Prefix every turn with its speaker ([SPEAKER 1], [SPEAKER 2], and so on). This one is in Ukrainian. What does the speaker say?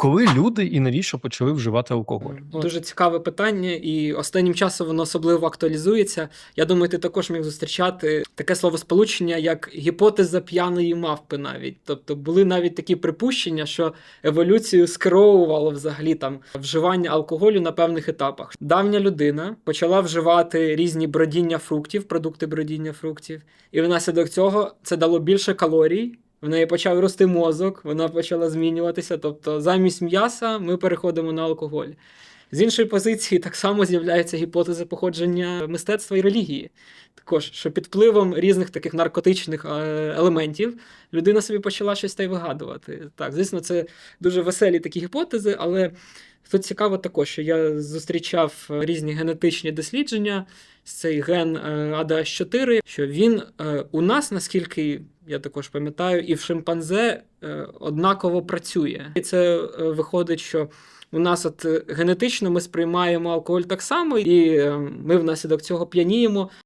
[SPEAKER 1] Коли люди і навіщо почали вживати алкоголь?
[SPEAKER 2] Дуже цікаве питання, і останнім часом воно особливо актуалізується. Я думаю, ти також міг зустрічати таке словосполучення, як гіпотеза п'яної мавпи, навіть. Тобто були навіть такі припущення, що еволюцію скеровувало взагалі там вживання алкоголю на певних етапах. Давня людина почала вживати різні бродіння фруктів, продукти бродіння фруктів, і внаслідок цього це дало більше калорій. В неї почав рости мозок, вона почала змінюватися. Тобто, замість м'яса ми переходимо на алкоголь. З іншої позиції, так само з'являється гіпотеза походження мистецтва і релігії. Також, що під впливом різних таких наркотичних е, елементів людина собі почала щось та й вигадувати. Так, звісно, це дуже веселі такі гіпотези, але тут цікаво також, що я зустрічав різні генетичні дослідження. з Цей ген е, ADH4, що він е, у нас, наскільки я також пам'ятаю, і в шимпанзе е, однаково працює. І це виходить, що у нас от генетично ми сприймаємо алкоголь так само, і ми внаслідок цього п'яніємо.